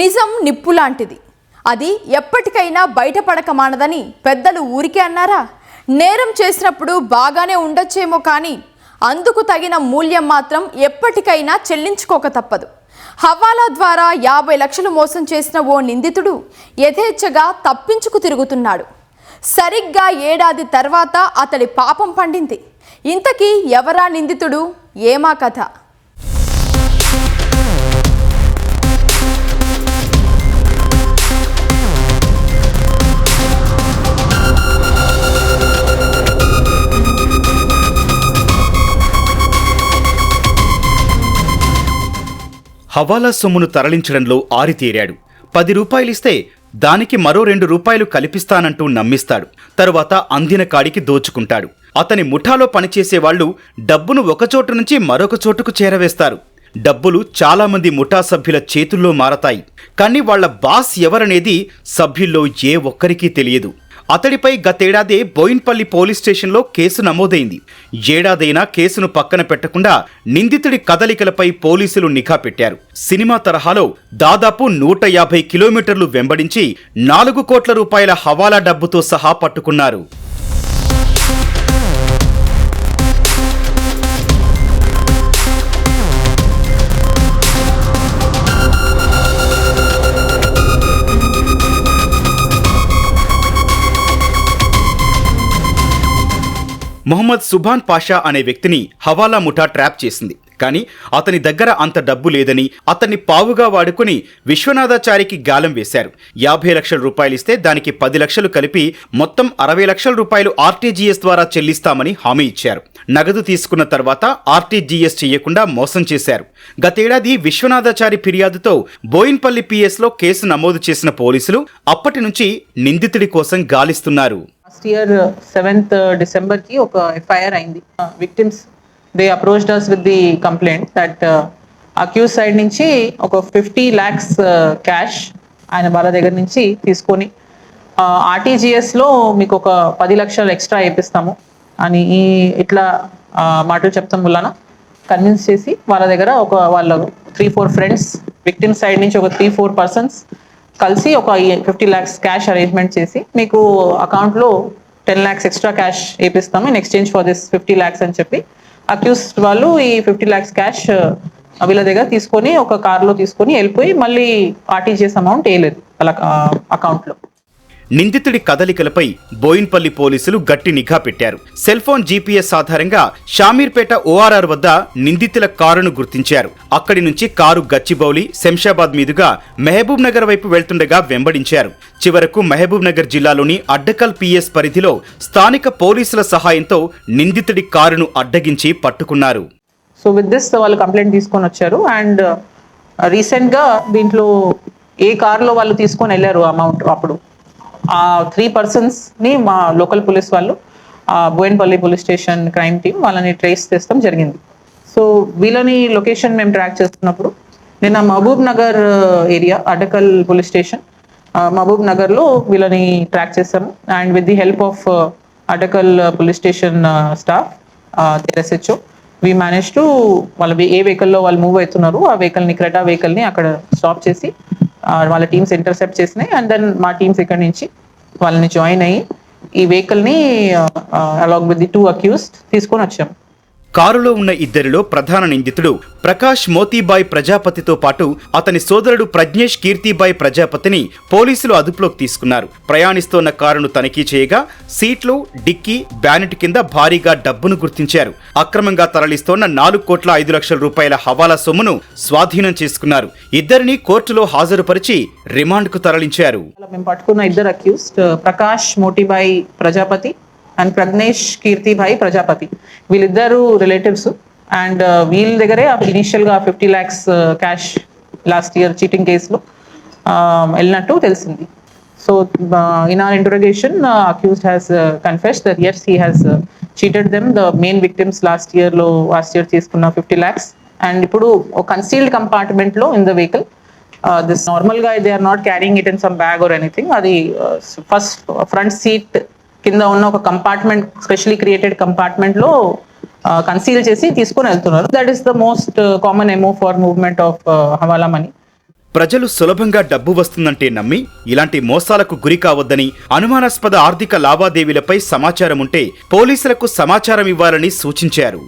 నిజం నిప్పు లాంటిది అది ఎప్పటికైనా బయటపడక మానదని పెద్దలు ఊరికే అన్నారా? నేరం చేసినప్పుడు బాగానే ఉండొచ్చేమో కానీ అందుకు తగిన మూల్యం మాత్రం ఎప్పటికైనా చెల్లించుకోక తప్పదు. హవాలా ద్వారా యాభై లక్షలు మోసం చేసిన ఓ నిందితుడు యథేచ్ఛగా తప్పించుకు తిరుగుతున్నాడు. సరిగ్గా ఏడాది తర్వాత అతడి పాపం పండింది. ఇంతకీ ఎవరా నిందితుడు? ఏమా కథ? హవాలా సొమ్మును తరలించడంలో ఆరితేరాడు. పది రూపాయలిస్తే దానికి మరో రెండు రూపాయలు కల్పిస్తానంటూ నమ్మిస్తాడు. తరువాత అందిన కాడికి దోచుకుంటాడు. అతని ముఠాలో పనిచేసే వాళ్ళు డబ్బును ఒకచోటు నుంచి మరొక చోటుకు చేరవేస్తారు. డబ్బులు చాలామంది ముఠా సభ్యుల చేతుల్లో మారతాయి. కానీ వాళ్ళ బాస్ ఎవరనేది సభ్యుల్లో ఏ ఒక్కరికీ తెలియదు. అతడిపై గతేడాదే బోయిన్పల్లి పోలీస్ స్టేషన్లో కేసు నమోదైంది. ఏడాదైనా కేసును పక్కన పెట్టకుండా నిందితుడి కదలికలపై పోలీసులు నిఘా పెట్టారు. సినిమా తరహాలో దాదాపు నూట యాభై కిలోమీటర్లు వెంబడించి నాలుగు కోట్ల రూపాయల హవాలా డబ్బుతో సహా పట్టుకున్నారు. మొహమ్మద్ సుభాన్ పాషా అనే వ్యక్తిని హవాలా ముఠా ట్రాప్ చేసింది. కానీ అతని దగ్గర అంత డబ్బు లేదని అతన్ని పావుగా వాడుకుని విశ్వనాథాచారికి గాలం వేశారు. యాభై లక్షల రూపాయలిస్తే దానికి పది లక్షలు కలిపి మొత్తం అరవై లక్షల రూపాయలు ఆర్టీజీఎస్ ద్వారా చెల్లిస్తామని హామీ ఇచ్చారు. నగదు తీసుకున్న తర్వాత ఆర్టీజీఎస్ చేయకుండా మోసం చేశారు. గతేడాది విశ్వనాథాచారి ఫిర్యాదుతో బోయిన్పల్లి పిఎస్లో కేసు నమోదు చేసిన పోలీసులు అప్పటి నుంచి నిందితుడి కోసం గాలిస్తున్నారు. లాస్ట్ ఇయర్ సెవెంత్ డిసెంబర్కి ఒక ఎఫ్ఐఆర్ అయింది. Victims they approached us with the complaint that accused side నుంచి ఒక ఫిఫ్టీ ల్యాక్స్ క్యాష్ ఆయన వాళ్ళ దగ్గర నుంచి తీసుకొని ఆర్టీజీఎస్లో మీకు ఒక పది లక్షలు ఎక్స్ట్రా వేపిస్తాము అని ఈ ఇట్లా మాటలు చెప్తాం వలన కన్విన్స్ చేసి వాళ్ళ దగ్గర ఒక వాళ్ళ three four friends victim side నుంచి ఒక త్రీ ఫోర్ పర్సన్స్ కలిసి ఒక ఫిఫ్టీ ల్యాక్స్ క్యాష్ అరేంజ్మెంట్ చేసి మీకు అకౌంట్లో ten lakhs extra cash వేపిస్తాము in exchange for this fifty lakhs అని చెప్పి. అక్యూస్డ్ వాళ్ళు ఈ ఫిఫ్టీ ల్యాక్స్ క్యాష్ వీళ్ళ దగ్గర తీసుకొని ఒక కార్లో తీసుకొని వెళ్ళిపోయి మళ్ళీ ఆర్టీజీఎస్ అమౌంట్ వేయలేదు వాళ్ళ అకౌంట్లో. నిందితుడి కదలికలపై బోయిన్పల్లి పోలీసులు గట్టి నిఘా పెట్టారు. సెల్ ఫోన్ జీపీఎస్ ఆధారంగా షామీర్పేట ఓఆర్ఆర్ వద్ద నిందితుల కారును గుర్తించారు. అక్కడి నుంచి కారు గచ్చిబౌలి శంషాబాద్ మీదుగా మహబూబ్ నగర్ వైపు వెళ్తుండగా వెంబడించారు. చివరకు మహబూబ్ నగర్ జిల్లాలోని అడ్డకల్ పిఎస్ పరిధిలో స్థానిక పోలీసుల సహాయంతో నిందితుడి కారును అడ్డగించి పట్టుకున్నారు. సో విత్ దిస్ వాళ్ళు కంప్లైంట్ తీసుకొని వచ్చారు అండ్ రీసెంట్గా uh, దీంట్లో ఏ కారులో వాళ్ళు తీసుకొని వెళ్ళారు అమౌంట్ అప్పుడు? ఆ త్రీ పర్సన్స్ని మా లోకల్ పోలీస్ వాళ్ళు Boinpally police station crime team వాళ్ళని ట్రేస్ చేస్తాం జరిగింది. సో వీళ్ళని లొకేషన్ మేము ట్రాక్ చేస్తున్నప్పుడు నిన్న Mahbub Nagar uh, area Adakal police station Mahbub నగర్లో వీళ్ళని ట్రాక్ చేస్తాము. And with the help of Adakal police station staff SHO we manage to వాళ్ళ ఏ వెహికల్లో వాళ్ళు మూవ్ అవుతున్నారు ఆ వెహికల్ని క్రెటా వెహికల్ని అక్కడ స్టాప్ చేసి వాళ్ళ టీమ్స్ ఇంటర్సెప్ట్ చేసినాయి అండ్ దెన్ మా టీమ్స్ ఇక్కడ నుంచి వాళ్ళని జాయిన్ అయ్యి ఈ వెహికల్ని along with the two accused తీసుకొని వచ్చాము కారులో ఉన్న ఇద్దరిలో ప్రధాన నిందితుడు ప్రకాష్ మోతీబాయ్ ప్రజాపతితో పాటు అతని సోదరుడు ప్రజ్ఞేష్ కీర్తిబాయ్ ప్రజాపతిని పోలీసులు అదుపులోకి తీసుకున్నారు. ప్రయాణిస్తోన్న కారును తనిఖీ చేయగా సీట్లు డిక్కీ బ్యానెట్ కింద భారీగా డబ్బును గుర్తించారు. అక్రమంగా తరలిస్తోన్న నాలుగు కోట్ల ఐదు లక్షల రూపాయల హవాలా సొమ్మును స్వాధీనం చేసుకున్నారు. ఇద్దరిని కోర్టులో హాజరుపరిచి రిమాండ్కు తరలించారు. మేము పట్టుకున్న ఇద్దరు అక్యూస్డ్ ప్రకాష్ మోటిబాయ్ ప్రజాపతి అండ్ ప్రజ్ఞేష్ కీర్తిభాయ్ ప్రజాపతి. వీళ్ళిద్దరు రిలేటివ్స్ అండ్ వీళ్ళ దగ్గరే ఇనీషియల్గా fifty lakhs cash last year cheating కేసులో వెళ్ళినట్టు తెలిసింది. So in our interrogation accused has confess that as he has cheated them the main victims last ఇయర్లో లాస్ట్ ఇయర్ తీసుకున్న ఫిఫ్టీ ల్యాక్స్ అండ్ ఇప్పుడు కన్సీల్డ్ కంపార్ట్మెంట్లో ఇన్ ద వెహికల్ దిస్ నార్మల్గా they are not carrying it in some bag or anything అది first front seat కింద ఉన్న ఒక compartment specially created కంపార్ట్మెంట్లో కన్సీల్ చేసి తీసుకుని వెళ్తున్నారు. That is the most common MO for movement of hawala money ప్రజలు సులభంగా డబ్బు వస్తుందంటే నమ్మి ఇలాంటి మోసాలకు గురి కావద్దని అనుమానాస్పద ఆర్థిక లావాదేవీలపై సమాచారం ఉంటే పోలీసులకు సమాచారం ఇవ్వాలని సూచించారు.